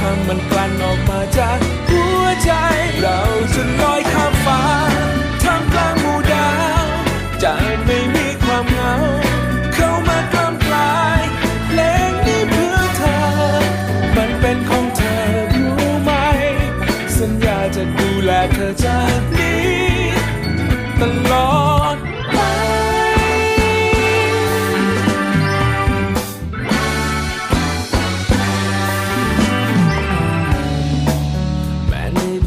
ทุกคำมันกลั่นออกมาจากหัวใจ เราจะลอยข้ามฟ้าท่ามกลางหมู่ดาวจะไม่มีความเหงา เข้ามากล้ำกลายเพลงนี้เพื่อเธอ มันเป็นของเธอรู้ไหม สัญญาจะดูแลเธอ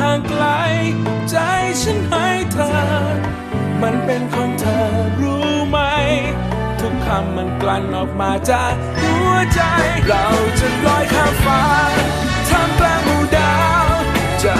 ห่างไกล ใจฉันให้เธอ มันเป็นของเธอรู้ไหม ทุกคำมันกลั่นออกมาจากหัวใจ เราจะลอยข้ามฟ้าท่ามกลางหมู่ดาวจะ